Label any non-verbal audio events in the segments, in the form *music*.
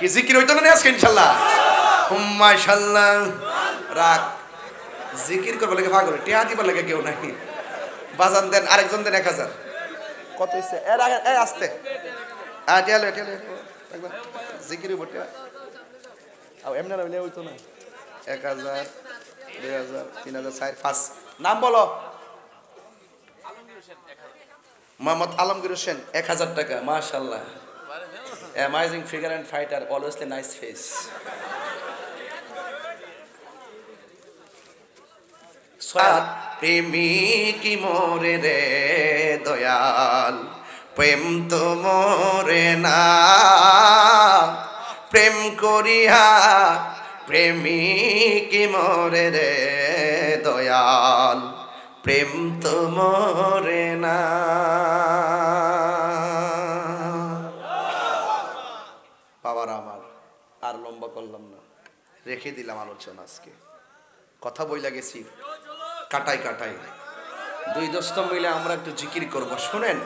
কি জিকির হইতো না আজকে, ইনশাল্লাহ? মাশাল্লাহ। রাখ। জিকির করবে লাগে ভাগ টিয়া দিবার লাগে কেউ নাকি বাজান দেন, আরেকজন দেন এক হাজার। কত হইছে? এর আগে এই আসতে। আ, টিয়া লে লে একবার জিকির হইব, টিয়া। এমনি না হইতো না। এক হাজার, দুই হাজার, তিন হাজার, চার, পাঁচ। নাম বলো। মোহাম্মদ আলমগীর হোসেন, এক হাজার টাকা, মাশাল্লাহ। Figure and fighter always nice face প্রেমিক মোরে রে দয়াল প্রেম তো মোরে না প্রেম করিয়া প্রেমিক মোরে রে দয়াল প্রেম তো মোরে না রেখে দিলাম আলোচনা আজকে। কথা বইলা গেছি, কাটাই কাটাই। দুই দোস্ত মিলে আমরা একটু জিকির করব। শুনেন,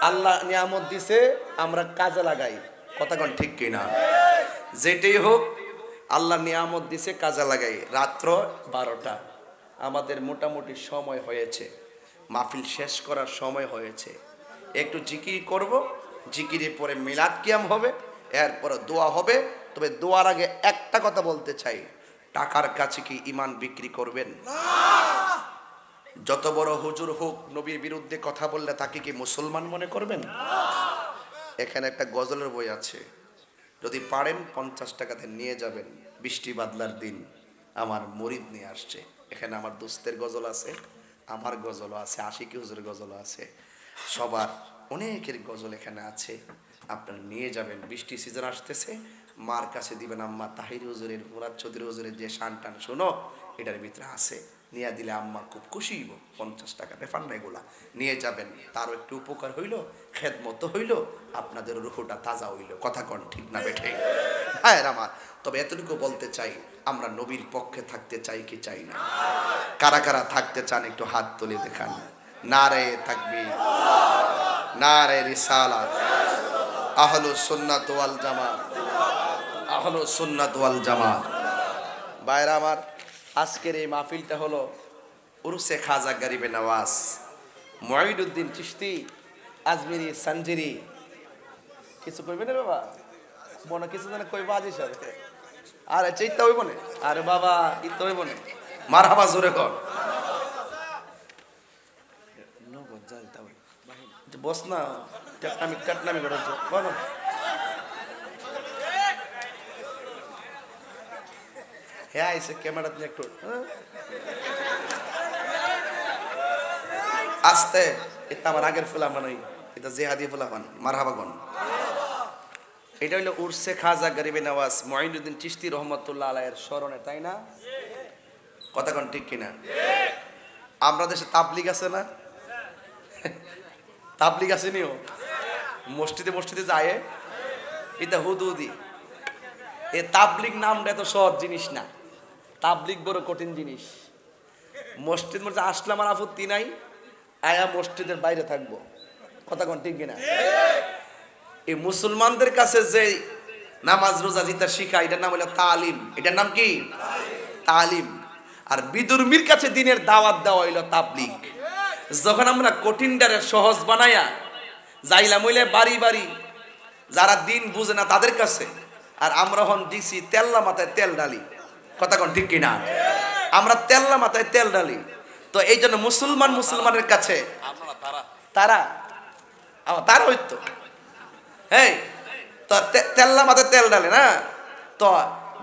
আল্লাহ নিয়ামত দিছে, আমরা কাজে লাগাই। কথা কোন ঠিক কিনা? যেটাই হোক, আল্লাহ নিয়ামত দিছে, কাজে লাগাই। রাত্র বারোটা। আমাদের মোটামুটি সময় হয়েছে। মাহফিল শেষ করার সময় হয়েছে। একটু জিকির করব। জিকিরে পরে মিলাদ কিয়াম হবে, এরপরে দোয়া হবে। তবে দোয়ার আগে একটা কথা বলতে চাই। টাকার কাছে কি ইমান বিক্রি করবেন? যত বড় হুজুর হোক নবীর বিরুদ্ধে কথা বললে তাকে কি মুসলমান মনে করবেন? এখানে একটা গজলের বই আছে। যদি পারেন পঞ্চাশ টাকাতে নিয়ে যাবেন। বৃষ্টি বাদলার দিন আমার মরিদ নিয়ে আসছে। এখানে আমার দোস্তের গজল আছে আমার গজলও আছে আশিকি হুজুরের গজলও আছে। সবার অনেকের গজল এখানে আছে। আপনারা নিয়ে যাবেন। বৃষ্টি সিজন আসতেছে মার কাছে দিবেন আম্মা, তাহির হুজুরের, মুরাদ চৌধুরী হুজুরের যে শান টান শোনো, এটার ভিতরে আছে। নিয়ে দিলে আম্মা খুব খুশি হইব, পঞ্চাশ টাকা রেফান্ড এগুলা নিয়ে যাবেন, তারও একটু উপকার হইল, খেদমতো হইল, আপনাদের রুহুটা তাজা হইল। কথা কন, ঠিক না বেঠে? হ্যাঁ আমার, তবে এতটুকু বলতে চাই, আমরা নবীর পক্ষে থাকতে চাই কি চাই না? কারা কারা থাকতে চান একটু হাত তুলে দেখান। নারে থাকবি নারে রিসালা আহলু সুন্নাত ওয়াল জামাত। আহলু সুন্নাত ওয়াল জামাত। বাইরা আমার আজকের এই মাহফিলটা হলো উরুসে খাজা গরিবে নওয়াজ মহিদুদ্দিন চিশতি আজমিরি সঞ্জিরি কিছু কইবে না বাবা? মনে কিছু জানে কইবা আজি সাথে আরে চেইতা হইব না? আরে বাবা ইতো হইব না? মার হাবা জোরে কর। বস না কাটনামি কাটনামি করার বলো। হ্যাঁ আইসে ক্যামেরা দিয়ে একটু হ্যাঁ? আস্তে, এটা আমার আগের ফুলা মানাই এটা জেহাদি ফুলা পান মারহাবাগন এটা হইল উর্সে খাজা গরিবে নওয়াজ মঈনুদ্দিন চিশতি রহমতুল্লাহ আলাইয়ের স্মরণে, তাই না? কথা কোন ঠিক কিনা? আমরা দেশে তাবলিগ আছে না? তাবলিগ আছে নিও। মসজিদে মসজিদে যায় এটা হুদুদি এ তাবলিগ নামটা এত সহজ জিনিস না। তাবলিগ বড় কঠিন জিনিস। মসজিদ মধ্যে আসলাম আর আপত্তি নাই, আয়া মসজিদের বাইরে থাকব। কথা কোন ঠিক কিনা? এই মুসলমানদের কাছে যে নামাজ রোজা জিতা শিখা, এটার নাম হলো তালিম। এটার নাম কি? তালিম। আর বিদুর্মীর কাছে দিনের দাওয়াত দেওয়া হইল তাবলিগ। যখন আমরা কঠিনটারে সহজ বানায়া যাইলাম, হইলে বাড়ি বাড়ি, যারা দিন বুঝে না তাদের কাছে। আর আমরা হন দিছি তেল্লা মাথায় তেল ডালি কথা কোন ঠিক কিনা? আমরা তেল্লা মাথায় তেল ডালি তো এই জন্য মুসলমান মুসলমানের কাছে তারা তারা হইতো হ্যাঁ তো তে- তেল্লা মাথায় তেল ডালে না? তো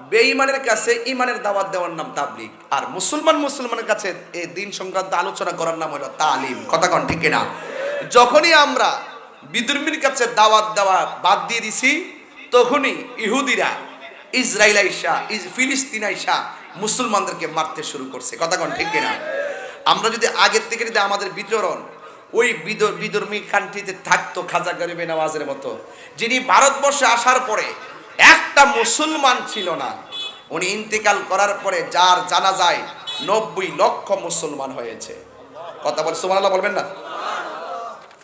বেঈমানের কাছে ইমানের দাওয়াত দেওয়ার নাম তাবলিগ। আর মুসলমান মুসলমানের কাছে এই দিন সংক্রান্ত আলোচনা করার নাম হলো তালিম। কথা কন ঠিক কিনা? যখনই আমরা বিদুর্মীর কাছে দাওয়াত দেওয়া বাদ দিয়ে দিছি, তখনই ইহুদিরা ইসরায়েল আইসা, ইস ফিলিস্তিন আইসা মুসলমানদেরকে মারতে শুরু করছে। কথা কন ঠিক কিনা? আমরা যদি আগের থেকে যদি আমাদের বিতরণ ওই বিধর্মী কান্ট্রিতে থাকতো খাজা গরিবে নওয়াজের মতো, যিনি ভারতবর্ষে আসার পরে একটা মুসলমান ছিল না, উনি ইন্তেকাল করার পরে যার জানা যায় নব্বই লক্ষ মুসলমান হয়েছে। কথা বলে, সুবহানাল্লাহ বলবেন না?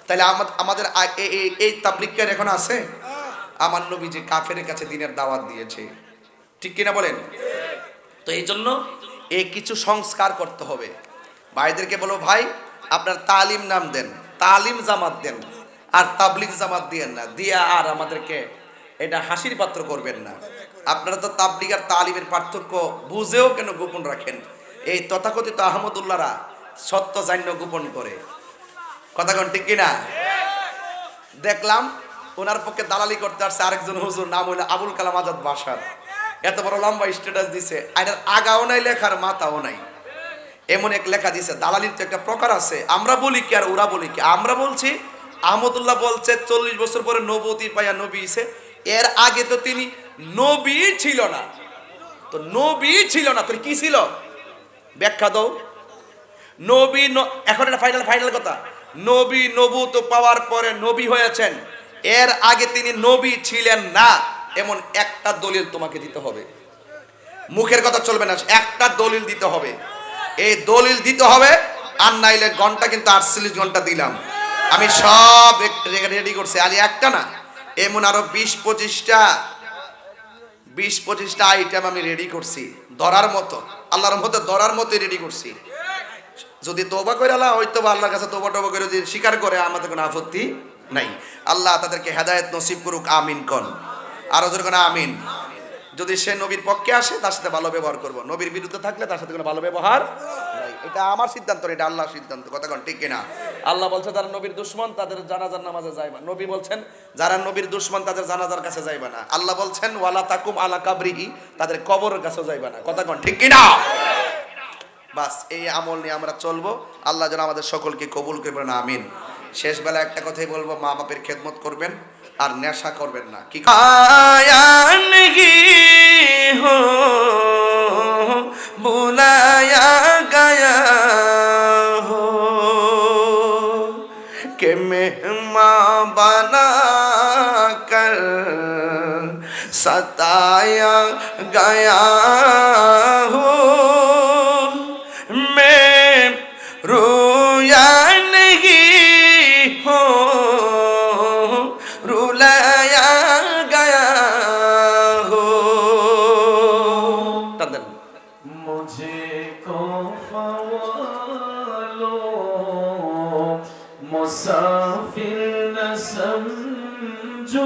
তাহলে আমাদের এই তাবলিকের এখন আছে? আমার নবী যে কাফের কাছে দিনের দাওয়াত দিয়েছে। ঠিক কিনা বলেন? তো এই জন্য এই কিছু সংস্কার করতে হবে। ভাইদেরকে বলো, ভাই, আপনার তালিম নাম দেন, তালিম জামাত দেন, আর তাবলিক জামাত দিয়েন না, দিয়া আর আমাদেরকে এটা হাসির পাত্র করবেন না। আপনারা তো তাবলিগ আর তালিমের পার্থক্য বুঝেও কেন গোপন রাখেন? এই তথাকথিত আহমদুল্লাহরা সত্য জান্য গোপন করে। কথা কোন, ঠিক কিনা? দেখলাম ওনার পক্ষে দালালি করতে আসছে আরেকজন হুজুর, নাম হইল আবুল কালাম আজাদ বাসার। এত বড় লম্বা স্ট্যাটাস দিছে। আর আগাও নাই, লেখার মাথাও নাই। এমন এক লেখা দিছে, দালালির তো একটা প্রকার আছে। আমরা বলি কি আর ওরা বলি কি? আমরা বলছি, আহমদুল্লাহ বলছে, চল্লিশ বছর পরে নবতী পাইয়া নবী এর আগে তো তিনি নবী ছিল না। তো নবী ছিল না তোর কি ছিল? ব্যাখ্যা দাও। নবী এখন এটা ফাইনাল ফাইনাল কথা। নবী নবুত পাওয়ার পরে নবী হয়েছেন। এর আগে তিনি নবী ছিলেন না, এমন একটা দলিল তোমাকে দিতে হবে। মুখের কথা চলবে না, একটা দলিল দিতে হবে। এই দলিল দিতে হবে, আর নাইলে ঘণ্টা কিন্তু আটচল্লিশ ঘণ্টা দিলাম। আমি সব রেডি করছি, আলি একটা না, এমন আরও বিশ পঁচিশটা বিশ পঁচিশটা আইটেম আমি রেডি করছি, ধরার মতো, আল্লাহর মতো ধরার মতো রেডি করছি। যদি তোবা করে আল্লাহ হয়তো বা আল্লাহর কাছে তোবা টোবা করে যদি স্বীকার করে, আমাদের কোনো আপত্তি নাই। আল্লাহ তাদেরকে হেদায়েত নসিব করুক, আমিন কন। আরও জোর কোনো, আমিন। যদি সে নবীর পক্ষে আসে, তার সাথে ভালো ব্যবহার করব। নবীর বিরুদ্ধে থাকলে তার সাথে কোনো ভালো ব্যবহার নাই। এটা আমার সিদ্ধান্ত এটা আল্লাহর সিদ্ধান্ত। কথা কোন, ঠিক কিনা? আল্লাহ বলছে, যারা নবীর দুশ্মন, তাদের জানাজার নামাজে যাইবা নবী বলছেন, যারা নবীর দুশ্মন, তাদের জানাজার কাছে যাইবা না। আল্লাহ বলছেন, ওয়ালা তাকুম আলা কাবরিহি তাদের কবরের কাছে যাইবা না। কথা কোন, ঠিক কিনা? বাস, এই আমল নিয়ে আমরা চলবো। আল্লাহ যেন আমাদের সকলকে কবুল করবেন আমিন। শেষবেলা একটা কথাই বলব, মা বাপের খেদমত করবেন, আর নেশা করবেন না। কি হো, বুলায়া গায়া হো। বানা কর গায়া سمجھو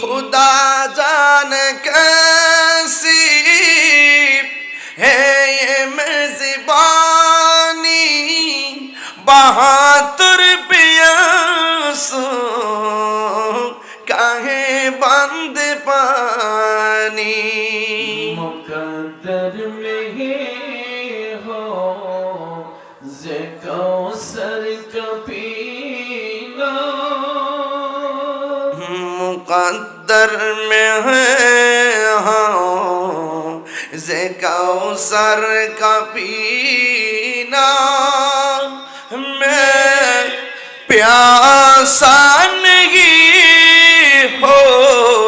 খুদা জান কাসি হে মেজবানি বাহাতুর পিয়াস কাহে বন্দ পানি। মুকদ্দর মেহে मुकद्दर में है। हाँ जे सर का पीना मैं प्यासा नहीं हो।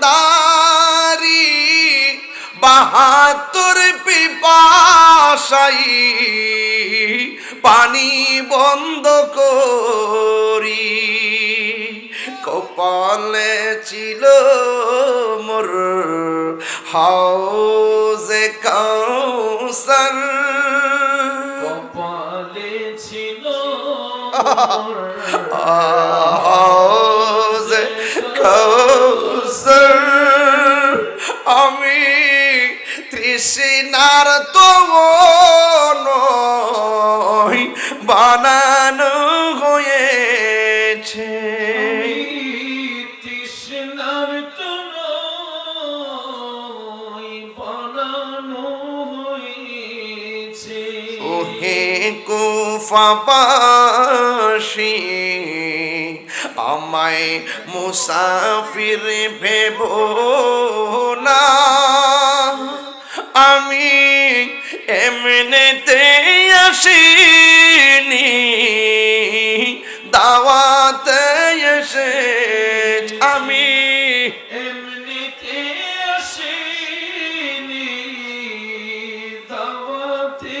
মেহমানদারি বাহাত্তর পিপাসাই পানি বন্ধ করি। কপালে ছিল মোর হাউজে কাউসার। কপালে ছিল *laughs* হাউজে কাউসার আমি তৃষ্ণার তো নয় বানানো হয়েছে। তৃষ্ণার তনয় বানানো হয়েছে। কুফাবাসী আমায় মুসাফির ভেব না। আমি এমনিতে আসিনি দাওয়াতে এসে আমি এমনিতে আসেনি দাওয়াতে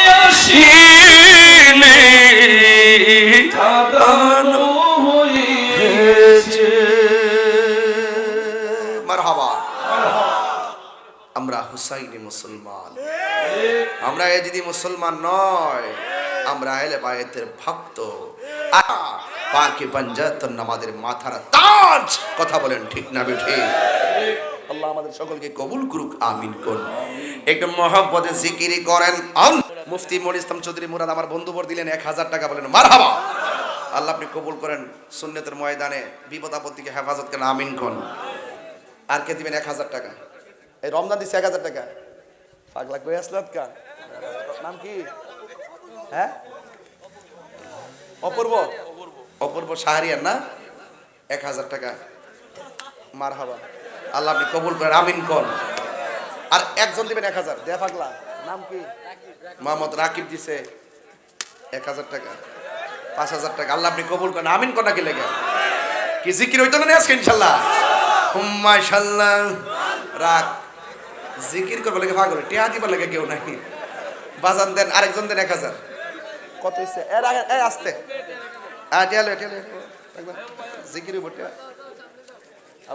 হয়েছে মারহাবা আমরা হুসাইনি মুসলমান আমরা যদি মুসলমান নয় আমরা আহলে বায়েতের ভক্ত পাকে পঞ্জাতন আমাদের মাথার তাজ কথা বলেন ঠিক না বেঠে আল্লাহ আমাদের সকলকে কবুল করুক আমিন কোন একটু মহব্বতে জিকিরি করেন। মুফতি মনির ইসলাম চৌধুরী মুরাদ আমার বন্ধু বর দিলেন এক হাজার টাকা, বলেন, মারহাবা। আল্লাহ আপনি কবুল করেন, সুন্নতের ময়দানে বিপদ আপত্তিকে হেফাজত করেন, আমিন কোন। আর কে দিবেন এক হাজার টাকা? এই রমজান দিচ্ছে এক হাজার টাকা। পাগলা কই আসলাত কা নাম কি? হ্যাঁ? অপূর্ব? অপূর্ব শাহরিয়ার না? এক হাজার টাকা। মার হাবা আল্লাহ আপনি কবুল করেন, আমিন কর আর একজন দিবেন এক হাজার। দেয়া পাগলা। নাম কি? মোহাম্মদ রাকিব দিছে এক হাজার টাকা, পাঁচ হাজার টাকা। আল্লাহ আপনি কবুল করেন, আমিন কর নাকি লেগে? কি জিকির হইতো না আজকে, ইনশাল্লাহ? মাশাল্লাহ রাখ। জিকির করবে লাগে ভাগ করে টেহা দিবার লাগে কেউ নাকি বাজান দেন, আরেকজন দেন এক হাজার। কত হচ্ছে এর আগে এই আসতে। হ্যাঁ টিয়া লো টিয়া লো জিকির উপর টিয়া।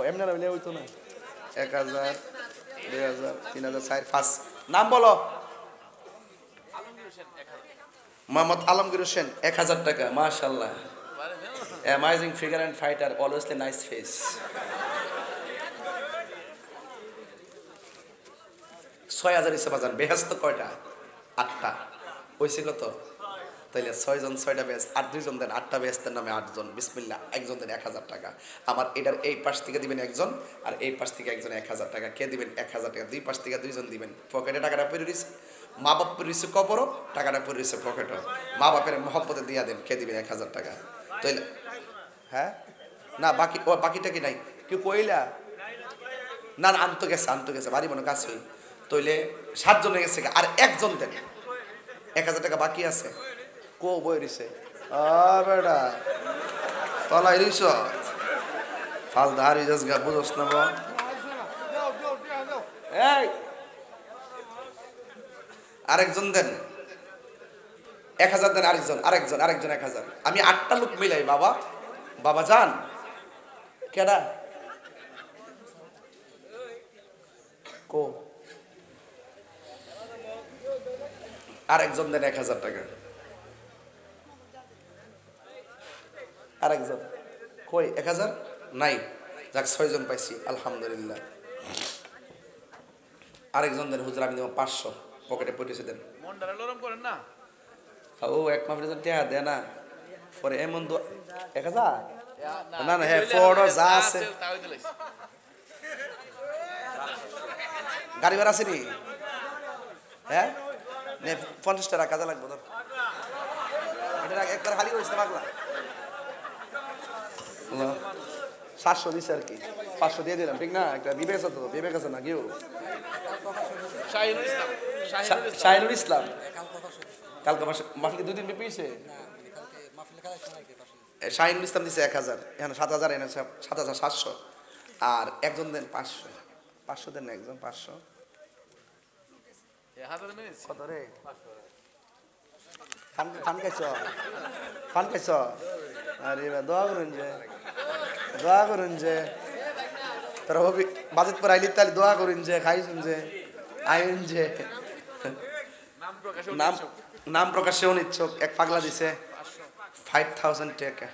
এমনি হইতো না। এক হাজার, দুই হাজার, তিন হাজার, চার, পাঁচ। নাম বলো। মোহাম্মদ আলমগীর হোসেন, এক হাজার টাকা মাশাল্লাহ amazing figure and fighter always nice face ছয় হাজার হিসেবে বাজান বেহেস্ত কয়টা? আটটা। হয়েছে কত? তাইলে ছয়জন ছয়টা বেস আট দুইজন দেন, আটটা বেহেস্তের নামে আটজন। বিসমিল্লা একজন দেন এক হাজার টাকা। আমার এটার এই পাশ থেকে দিবেন একজন, আর এই পাশ থেকে একজন এক হাজার টাকা। কে দিবেন? এক হাজার টাকা। দুই পাশ থেকে দুইজন দিবেন। পকেটে টাকাটা পরে রয়েছে মা বাপ পরে কবরও, টাকাটা পরে রয়েছে পকেটও। মা বাপের মহব্বতে দিয়া দেন কে দিবেন এক হাজার টাকা। তাইলে হ্যাঁ? না, বাকি ও, বাকিটা কি নাই? কেউ কইলা? না না, আনতো গেছে আনতো গেছে, বাড়ি মনে কাছে তইলে সাতজনে গেছে আর একজন দেন। এক হাজার টাকা বাকি আছে। কো বই আর বেটা তলাই রইছ? ফাল ধার বুঝস না এই আরেকজন দেন। এক হাজার দেন আরেকজন আরেকজন আরেকজন এক হাজার। আমি আটটা লোক মিলাই, বাবা। বাবা, যান। কেডা? কো? আরেকজন দেন এক হাজার টাকা। আরেকজন। কই, এক হাজার? নাই। যাক, ছয়জন পাইছি, আলহামদুলিল্লাহ। আরেকজন দেন হুজুর, আমি দেবো পাঁচশো। পকেটে পটেছে দেন। নরম করেন না। ও এক মাফের জন্য টেহা দে না। পরে এমন দো এক হাজার? না। না হ্যাঁ ফোর্ড যা আছে। গাড়ি ভাড়া আছে নি? হ্যাঁ নে পঞ্চাশ টাকা কাজে লাগবো ধর। একবার খালি না পাগলা। সাতশো দিছে আর কি। পাঁচশো দিয়ে দিলাম ঠিক না? একটা বিবেক আছে তো বিবেক আছে না কেউ? শাহিনুল ইসলাম। শাহিনুর ইসলাম। কালকে মাসে মাসে দুদিন পেয়েছে শাহিনুল ইসলাম দিছে এক হাজার এখানে সাত হাজার এনে সাত হাজার সাতশো। আর একজন দেন পাঁচশো। পাঁচশো দেন একজন পাঁচশো। কত রে? ফান ফান খাইছ? ফান খাইছ? আরে দোয়া করুন যে। দোয়া করুন যে। তোরা হবি বাজেট পর আইলি তাহলে দোয়া করুন যে খাইছুন যে। আইন যে। নাম নাম প্রকাশে অনিচ্ছুক এক পাগলা দিছে। ফাইভ থাউজেন্ড টাকা।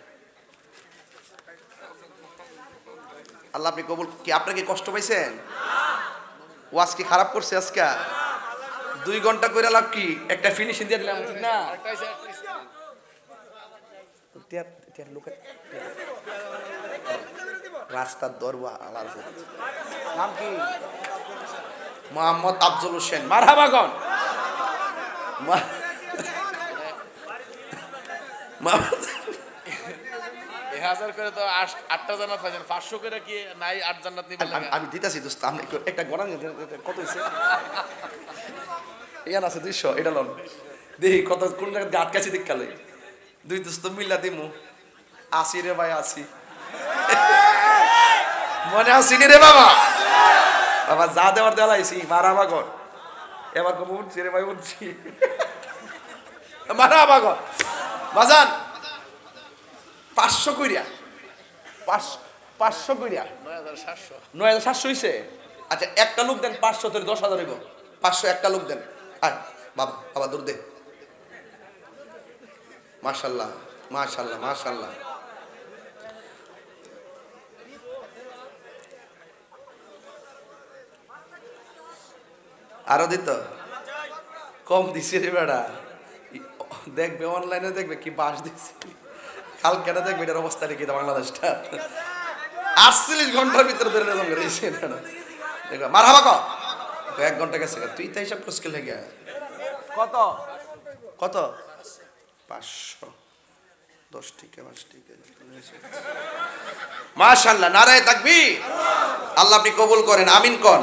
আল্লাহ, আপনি কবুল কি আপনার কি কষ্ট পাইছেন? ওয়াজ কি খারাপ করছে আজকে? দুই ঘণ্টা করে লাভ কি? একটা ফিনিশিং দিয়ে দিলাম, ঠিক না? রাস্তার দরবা আলার নাম কি? মোহাম্মদ আফজল হোসেন। মারহাবাগন আমি- আমি দিতেছি দোস্ত আপনি একটা গড়ান কত ইয়ান আছে দুইশো এটা লন। দেখি কত কোন আটকাছি দেখকালে দুই দোস্ত মিল্লা দিমু। আসি রে ভাই আসি। মনে আসিনি রে বাবা? বাবা যা দেওয়ার দেওয়ালাইছি মারা বাগর এবার কম উঠছি রে ভাই উঠছি। মারা বাগর বাজান পাঁচশো কইরা পাঁচশো পাঁচশো কইরা। নয় হাজার সাতশো। নয় হাজার সাতশো হয়েছে আচ্ছা একটা লোক দেন পাঁচশো তোর দশ হাজার হইব। পাঁচশো একটা লোক দেন। আর বাবা বাবা দূর দে। মাশাল্লাহ মাশাল্লাহ মাশাল্লাহ। আরও দিত কম দিছে রে বেড়া। দেখবে অনলাইনে দেখবে কি বাস দিচ্ছে কালকে না দেখবে এটার অবস্থা কি বাংলাদেশটা। আটচল্লিশ ঘণ্টার ভিতরে ধরে নিলাম রয়েছে দেখো মার হাবা এক ঘণ্টা গেছে। তুই তাই সব মুশকিল হয়ে গিয়া। কত? কত? পাঁচশো। দশ টিকে পাঁচ টিকে মাশাল্লাহ নারায় থাকবি আল্লাহ আপনি কবুল করেন আমিন কন।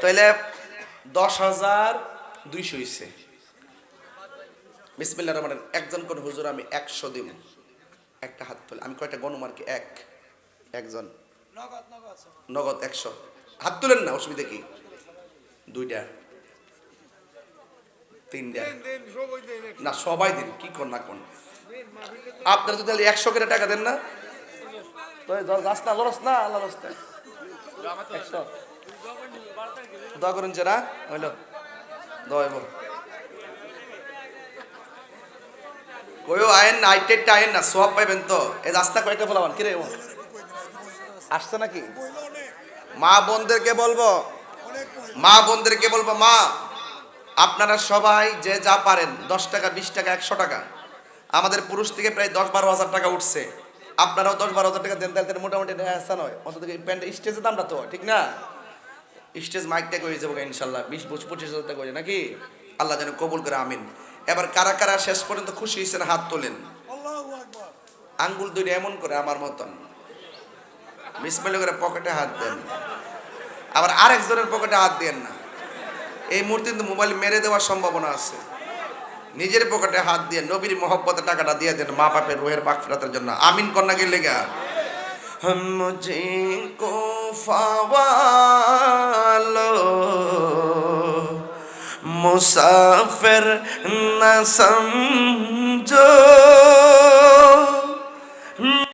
তাইলে দশ হাজার দুইশো হইছে। একজন কোন হুজুর আমি একশো দিব একটা হাত তোলে আমি কয়টা গণমার কি এক। একজন। নগদ একশো। হাত তুলেন না অসুবিধা কি? দুইটা। তিনটা। না সবাই দিন কি কর না কোন। আপনারা যদি তাহলে একশো করে টাকা দেন না? তো না লরস না আল্লাহ রস্তে। একশো। দোয়া করুন হইল। দোয়া হইব কইও আয়েন না সব পাইবেন তো। এই রাস্তা কিরে আসছে নাকি? মা বোনদেরকে বলব, মা বোনদেরকে বলব, মা, আপনারা সবাই যে যা পারেন, দশ টাকা, বিশ টাকা, একশো টাকা, আমাদের পুরুষ থেকে প্রায় দশ বারো হাজার টাকা উঠছে। আপনারাও দশ বারো হাজার টাকা দেন, তাহলে মোটামুটি নয় অন্তত প্যান্ট স্টেজের দামটা তো ঠিক না? স্টেজ মাইকটা করে যাব ইনশাল্লাহ। বিশ পঁচিশ পঁচিশ হাজার করে নাকি? আল্লাহ যেন কবুল করে আমিন। এবার কারা কারা শেষ পর্যন্ত খুশি হয়েছেন হাত তোলেন। আঙ্গুল দুইটা এমন করে আমার মতন। বিসমিল করে পকেটে হাত দেন। আবার আরেকজনের পকেটে হাত দেন না। এই মুহূর্তে কিন্তু মোবাইল মেরে দেওয়ার সম্ভাবনা আছে। নিজের পকেটে হাত দিয়ে নবীর মহব্বতে টাকাটা দিয়ে দেন মা বাপের রোহের পাক ফেরাতের জন্য। আমিন কন্যা গেলে মুঝকো ফওয়ালো মুসাফির না সমঝো